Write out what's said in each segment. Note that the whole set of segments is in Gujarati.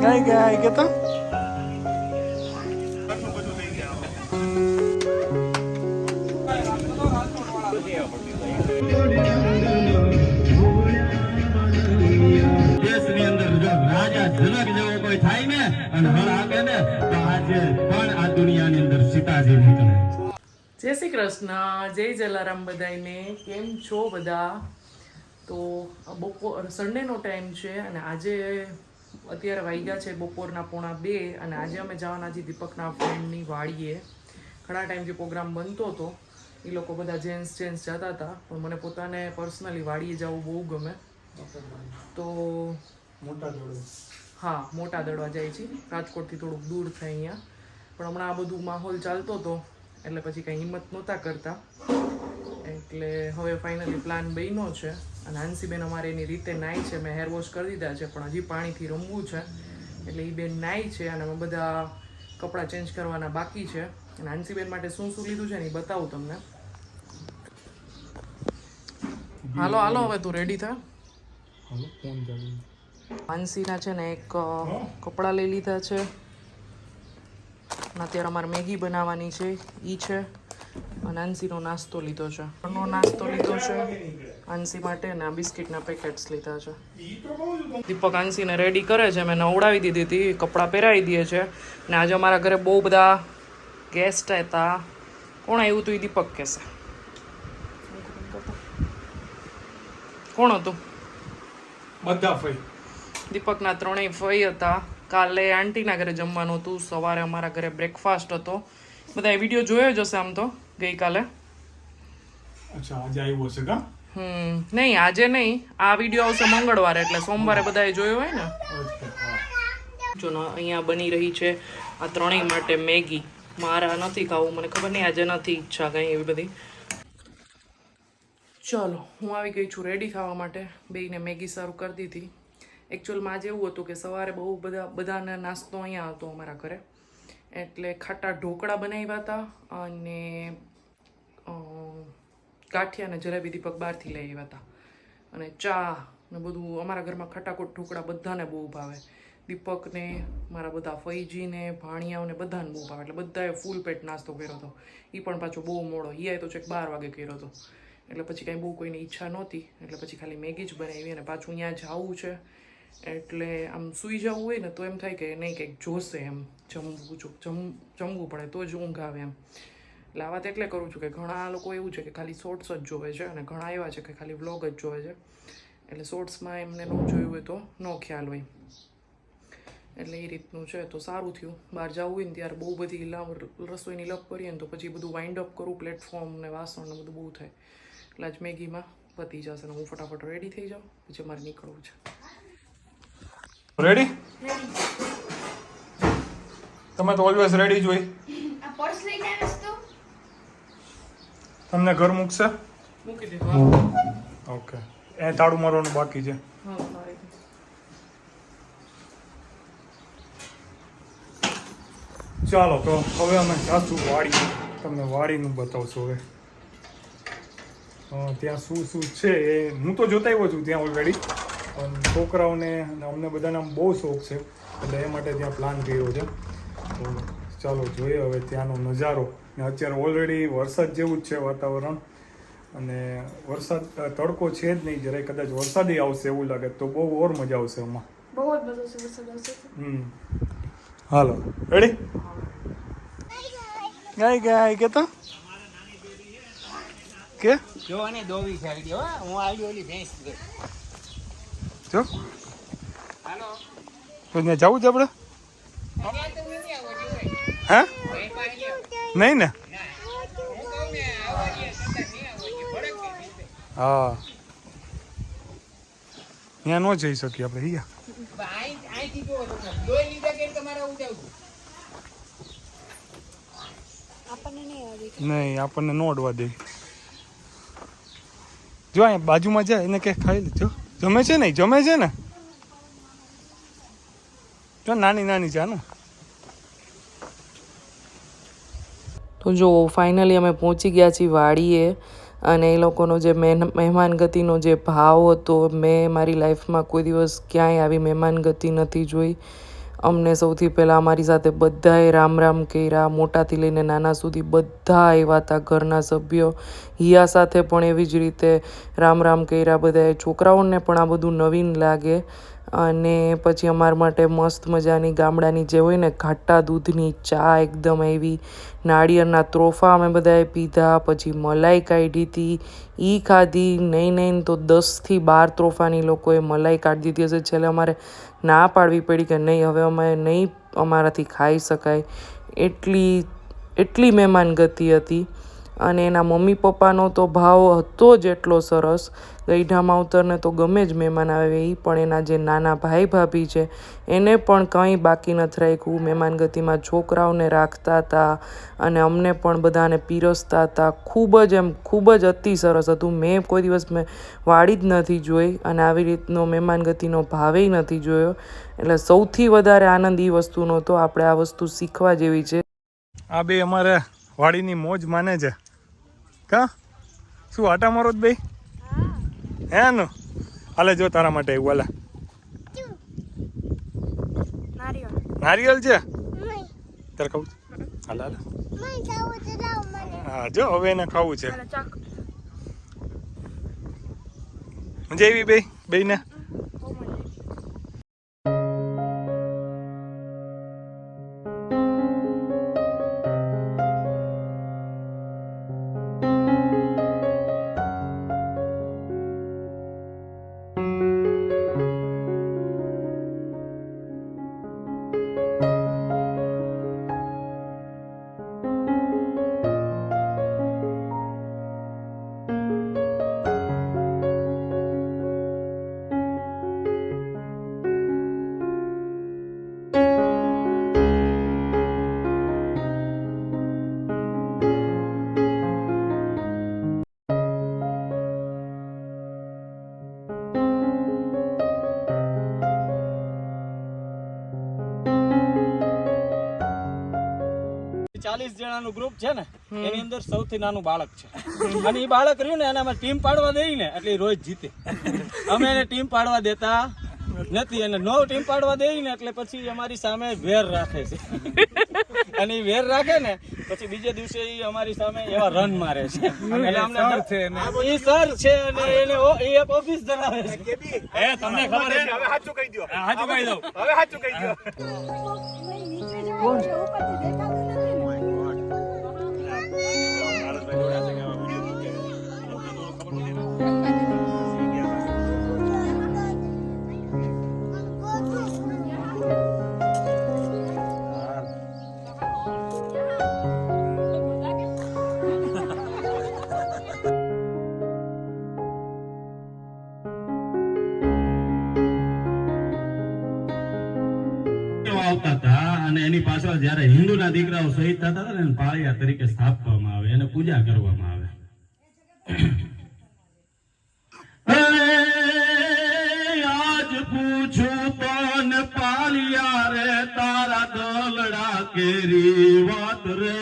ગાય ગાય કે તો દેશની અંદર જો રાજા જનક જેવો કોઈ થાય ને અને હળ આપે ને તો આજે પણ આ દુનિયાની અંદર સીતાજી નીકળે. જય શ્રી કૃષ્ણ જય જલારામ બધાને કેમ છો બધા? તો બપોર સન્ડેનો ટાઈમ છે અને આજે અત્યારે વાગ્યા છે બપોરના પોણા બે અને આજે અમે જવાના છીએ દીપકના ફ્રેન્ડની વાડીએ. ઘણા ટાઈમથી પ્રોગ્રામ બનતો હતો. એ લોકો બધા જેન્ટ્સ જેન્ટ્સ જતા હતા પણ મને પોતાને પર્સનલી વાડીએ જવું બહુ ગમે. તો મોટા દડવા હા મોટા દડવા જાય છે. રાજકોટથી થોડુંક દૂર થાય અહીંયા. પણ હમણાં આ બધું માહોલ ચાલતો હતો એટલે પછી કંઈ હિંમત નહોતા કરતા. એટલે હવે ફાઇનલી પ્લાન બન્યો છે. અને હાંસીબેન અમારે એની રીતે નાય છે. મેં હેર વોશ કરી દીધા છે પણ હજી પાણીથી રમવું છે. એટલે એ બેન નાય છે અને અમે બધા કપડાં ચેન્જ કરવાના બાકી છે. અને હાંસીબેન માટે શું શું લીધું છે ને એ બતાવું તમને. હાલો હાલો હવે તું રેડી થા? માનસીના છે ને એક કપડાં લઈ લીધા છે. અને અત્યારે અમારે મેગી બનાવવાની છે. એ છે. અને આંસીનો નાસ્તો લીધો છે. ઘરનો નાસ્તો લીધો છે. આંસી માટે ને આ બિસ્કિટના પેકેટ્સ લીધા છે. દીપક આંસીને રેડી કરે છે. મેં નવડાવી દીધી હતી. કપડાં પહેરાવી દે છે. ને આજે અમારા ઘરે બહુ બધા ગેસ્ટ હતા. કોણ આવ્યું હતું એ દીપક કહેશે. કોણ હતું? બધા ફઈ. દીપકના ત્રણેય ફઈ હતા. કાલે આંટીના ઘરે જમવાનું હતું. સવારે અમારા ઘરે બ્રેકફાસ્ટ હતો. બધા વીડિયો જોયો જ હશે આમ તો. ગઈકાલે? અચ્છા આજે આવ્યો છે કા? હમ નહીં આજે નહીં. આ વીડિયો આવશે મંગળવારે એટલે સોમવારે બધાએ જોયો હોય ને? જો અહીંયા બની રહી છે આ ત્રણેય માટે મેગી. મારા નથી ખાવું મને ખબર નહીં આજે નથી ઈચ્છા કંઈ એવી બધી. ચલો હું આવી ગઈ છું રેડી ખાવા માટે. બેને મેગી સર્વ કરી દીધી. એકચ્યુઅલમાં આજે એવું હતું કે સવારે બહુ બધા બધાને નાસ્તો અહીંયા હતો અમારા ઘરે. એટલે ખાટા ઢોકળા બનાવ્યા હતા અને ગાંઠિયા અને જલેબી દીપક બહારથી લઈ આવ્યા હતા. અને ચા ને બધું, અમારા ઘરમાં ખટાકોટ ઢોકળા બધાને બહુ ભાવે. દીપકને, મારા બધા ફૈજીને ભાણિયાઓને બધાને બહુ ભાવે. એટલે બધાએ ફૂલ પેટ નાસ્તો કર્યો હતો. એ પણ પાછો બહુ મોડો. એ તો છેક બાર વાગે કર્યો હતો. એટલે પછી કાંઈ બહુ કોઈની ઈચ્છા નહોતી. એટલે પછી ખાલી મેગી જ બનાવી અને પાછું ત્યાં જવું છે. એટલે આમ સૂઈ જવું હોય ને તો એમ થાય કે નહીં, કંઈક જોશે એમ. જમવું જમ, જમવું પડે તો જ ઊંઘ આવે એમ. એટલે આ વાત એટલે કરું છું કે ઘણા લોકો એવું છે કે ખાલી શોર્ટ્સ જ જોવે છે અને ઘણા એવા છે કે ખાલી વ્લોગ જ જોવે છે. એટલે શોર્ટ્સમાં એમને ન જોયું હોય તો ન ખ્યાલ હોય. એટલે એ રીતનું છે તો સારું થયું. બહાર જવું હોય ને ત્યારે બહુ બધી રસોઈની લપ કરીએ ને તો પછી બધું વાઇન્ડ અપ કરું પ્લેટફોર્મ ને વાસણ ને બધું બહુ થાય. એટલે આજ મેગીમાં પતી જશે ને હું ફટાફટ રેડી થઈ જાઉં પછી મારે નીકળવું છે. રેડી તમે તો ઓલવેઝ રેડી જ હોય આ પર્સ લઈને આવીશ તો તમને ઘર મૂકશે? મૂકી દીધું ઓકે. એ તાળું મારવાનું બાકી છે. ચાલો તો હવે અમે જાશું વાડી તમને વાડીનું બતાવશું હવે. ત્યાં શું શું છે એ હું તો જોતા આવ્યો છું ત્યાં ઓલરેડી પણ છોકરાઓને અને અમને બધાને આમ બહુ શોખ છે. એટલે એ માટે ત્યાં પ્લાન કર્યો છે. ચાલો જોઈએ. હવે ત્યાંનો નજારો. ને અત્યારે ઓલરેડી વરસાદ જેવું જ છે વાતાવરણ. અને વરસાદ તડકો છે જ નહીં. જરાય કદાચ વરસાદી આવશે એવું લાગે. તો બહુ ઓર મજા આવશે એમાં બહુ જ મજા આવશે વરસાદ આવશે હમ. હાલો. રેડી ગાય ગાય કે તો કે? જો અને દોવી છે હો. હું આવી ઓલી ભેંસ જો. હાલો. તો ત્યાં જવું છે આપણે ત્યાં તો નથી આવવાનું હોય. હે. નહીં ને. હું. ત્યાં ન જઈ શકીએ આપણે અહીંયા નહીં, આપણને ન અડવા દે. જો અહીંયા બાજુમાં જાય, એને કે ખાઈ લે. જો, જમે છે નહીં જમે છે ને? જો નાની નાની છે તો જો ફાઇનલી અમે પહોંચી ગયા છીએ વાડીએ અને એ લોકોનો જે મહેન- મહેમાન ગતિનો જે ભાવ હતો, મેં મારી લાઈફમાં કોઈ દિવસ ક્યાંય આવી મહેમાન ગતિ નથી જોઈ. અમને સૌથી પહેલાં અમારી સાથે બધાએ રામ રામ કર્યા, મોટાથી લઈને નાના સુધી બધા આવ્યા હતા ઘરના સભ્યો, હિયા સાથે પણ એવી જ રીતે રામ રામ કર્યા, બધાએ છોકરાઓને પણ આ બધું નવીન લાગે. અને પછી અમારા માટે મસ્ત મજાની ગામડાની જે હોય ને ઘાટા દૂધની ચા એકદમ એવી, નાળિયેરના ત્રોફા અમે બધાએ પીધા, પછી મલાઈ કાઢી હતી એ ખાધી, નહીં નહીં, તો દસથી બાર ત્રોફાની લોકોએ મલાઈ કાઢી દીધી હશે. છેલ્લે અમારે ના પાડવી પડી કે નહીં, હવે અમે નહીં અમારાથી ખાઈ શકાય. એટલી એટલી મહેમાન ગતિ હતી. અને એના મમ્મી પપ્પાનો તો ભાવ હતો જ એટલો સરસ. ગઈઢા માવતરને તો ગમે જ મહેમાન આવે એ પણ એના જે નાના ભાઈ ભાભી છે, એને પણ કંઈ બાકી નથી રાખ્યું. મહેમાન ગતિમાં છોકરાઓને રાખતા હતા અને અમને પણ બધાને પીરસતા હતા ખૂબ જ એમ, ખૂબ જ અતિ સરસ હતું. મેં કોઈ દિવસ મેં વાળી જ નથી જોઈ અને આવી રીતનો મહેમાન ગતિનો ભાવેય નથી જોયો. એટલે સૌથી વધારે આનંદ એ વસ્તુનો તો આપણે આ વસ્તુ શીખવા જેવી છે. આ બે અમારે વાડીની મોજ માને છે. કા? શું આટા મારો જ ભાઈ? હે નો? હાલે જો તારા માટે એવું હાલે. નારિયેળ. નારિયેલ છે? તારે ખાવું? હાલે હાલે. હા જો હવે એને ખાવું છે. જેવી મજા આવી બે બેયને? ચાલીસ જણાનું ગ્રુપ છે ને એની અંદર સૌથી નાનું બાળક છે. અને એ બાળક રહ્યું ને એને અમે ટીમ પાડવા દઈ ને એટલે રોજ જીતે. અમે એને ટીમ પાડવા દેતા નથી અને નો ટીમ પાડવા દઈ ને એટલે પછી અમારી સામે વેર રાખે છે. અને એ વેર રાખે ને પછી બીજે દિવસે એ અમારી સામે એવા રન મારે છે. એટલે અમને ઈ સર છે અને એને ઓ- ઈ એક ઓફિસ ધરાવે છે. એ તમને ખબર છે? હવે સાચું કહી દો સાચું કહી દઉં હવે સાચું કહી દો નીચે પાછળ જ્યારે હિન્દુના દીકરાઓ શહીદ થતા હતા એને પાળિયા તરીકે સ્થાપવામાં આવે, એને પૂજા કરવામાં આવે. આજ પૂછું પણ પાલિયા રે? તારા દલડા કેરી વાત રે?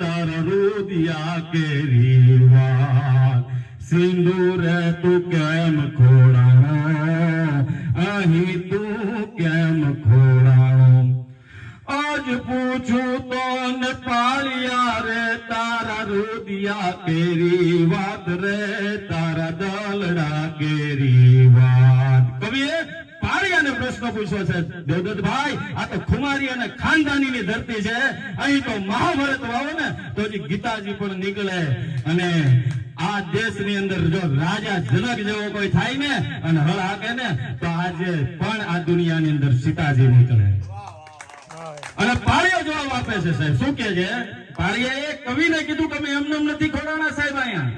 તારા રૂદિયા કેરી વાત. સિંદૂરે તું કેમ ખોડા અહીં તું કેમ ખોડાણો પૂછું તો પાળિયા રે તારા રૂદિયા કેરી વાત રે તારા દલડા કેરી વાત. કવિએ અહીં તો મહાભારત વાવો ને, તો ગીતાજી પણ નીકળે. અને આ દેશની અંદર જો રાજા જનક જેવો કોઈ થાય ને, અને હળ હાકે ને, તો આજે પણ આ દુનિયાની અંદર સીતાજી નીકળે. અને પાળીઓ જવાબ આપે છે સાહેબ. શું કે છે? પાળિયાએ કવિને કીધું કે અમે એમને એમ નથી ખોડાણા સાહેબ અહીંયા.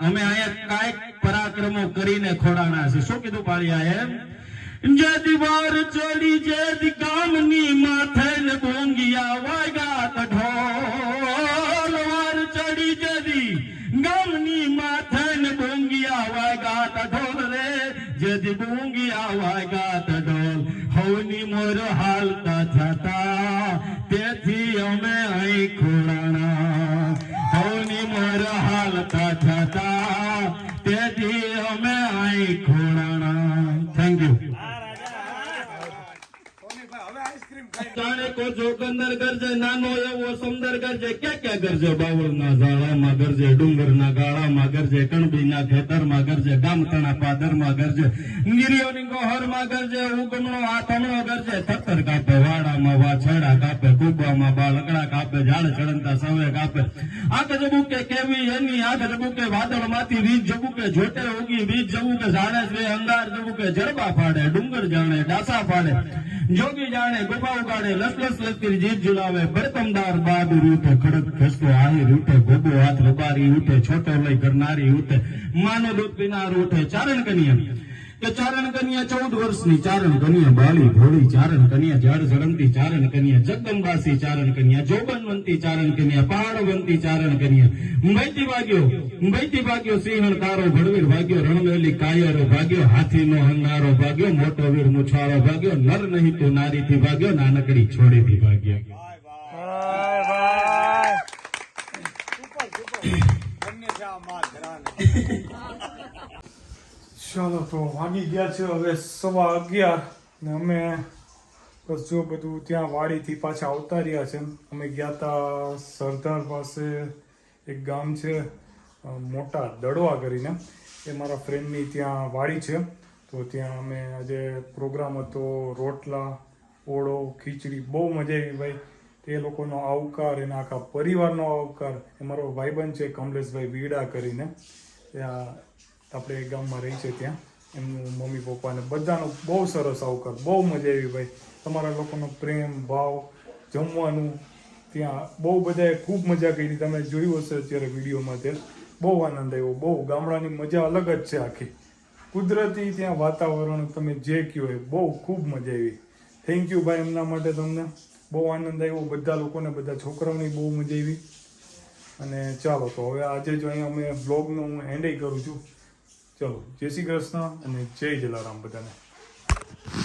અમે અહીંયા કાંઈક પરાક્રમો કરીને ખોડાણા છે શું કીધું પાળિયાએ? જે દીવાર ચડી જે ગામની માથે ને અમે અહીં ખોડાણા થેન્ક યુ જાણે કો જોગંદર ગરજે નાનો એવો સુંદર ગરજે ક્યાં ક્યાં ગરજે બાવળના ઝાડામાં ગરજે ડુંગરના ગાળામાં ગરજે કણબીના ખેતરમાં ગરજે ગામતણા પાદરમાં ગરજે નિરિયોની ગોહરમાં ગરજે ઉગમણો આથમણો ગરજે થતર કાપે વાડામાં વાછડા કાપે કુબામાં બાળકડા કાપે ઝાડ ચડંતા સવે કાપે આગ જબુકે કેવી એની આગ જબુકે વાદળમાંથી વીજ જબુકે જોટે ઉગી વીજ જબુકે ઝાડે છે અંગાર જબુકે જડબા ફાડે ડુંગર જાણે ડાસા ફાડે જોગી જાણે ગોપા ઉગાડે લસલસ લશ્કરી જીત ઝુલાવે બળતમદાર બહાદુર ઉઠે, ખડક ખસતો આહિર ઉઠે ગોબો હાથ રબારી ઉઠે, છોટો લઈ કરનારી ઉઠે, માનો દૂધ પીનાર ઉઠે, ચારણ કન્યા કે ચારણ કન્યા ચૌદ વર્ષની ચારણ કન્યા બાળી ભોળી ચારણ કન્યા જળ ઝડમતી ચારણ કન્યા જગદંબાસી ચારણ કન્યા જોબનવંતી ચારણ કન્યા પહાડવંતી ચારણ કન્યા મુંબઈથી ભાગ્યો મુંબઈથી ભાગ્યો સિંહણ કારો ભડવીર ભાગ્યો રણવેલી કાયરો ભાગ્યો હાથીનો હંગારો ભાગ્યો મોટો વીર મુછાળો ભાગ્યો નર નહીં તો નારીથી ભાગ્યો નાનકડી છોડીથી ભાગ્યો. ભાઈ ચાલો તો વાગી ગયા છે, હવે સવા અગિયાર ને અમે બસ જો બધું ત્યાં વાડીથી પાછા આવતા રહ્યા છે. અમે ગયા હતા સરદાર પાસે એક ગામ છે મોટા દડવા કરીને. એ મારા ફ્રેન્ડની ત્યાં વાડી છે. તો ત્યાં અમે આજે પ્રોગ્રામ હતો, રોટલા, ઓળો, ખીચડી, બહુ મજા આવી ભાઈ. તે લોકોનો આવકાર, એના આખા પરિવારનો આવકાર. એ મારો ભાઈબંધ છે, કમલેશભાઈ વીડા કરીને. આપણે ગામમાં રહી છે ત્યાં. એમનું મમ્મી પપ્પાને બધાનો બહુ સરસ આવકાર, બહુ મજા આવી ભાઈ. તમારા લોકોનો પ્રેમ, ભાવ, જમવાનું, ત્યાં બહુ બધાએ ખૂબ મજા કરી. તમે જોયું હશે અત્યારે વિડીયોમાં તે. બહુ આનંદ આવ્યો, બહુ. ગામડાની મજા અલગ જ છે આખી. કુદરતી ત્યાં વાતાવરણ તમે જે કહો બહુ ખૂબ મજા આવી. થેન્ક યુ ભાઈ એમના માટે તમને. બહુ આનંદ આવ્યો, બધા લોકોને, બધા છોકરાઓની બહુ મજા આવી. અને ચાલો, તો હવે આજે જો અહીંયા અમે બ્લોગનું હું હેન્ડલ કરું છું. ચલો જય શ્રી કૃષ્ણ અને જય જલારામ બધાને.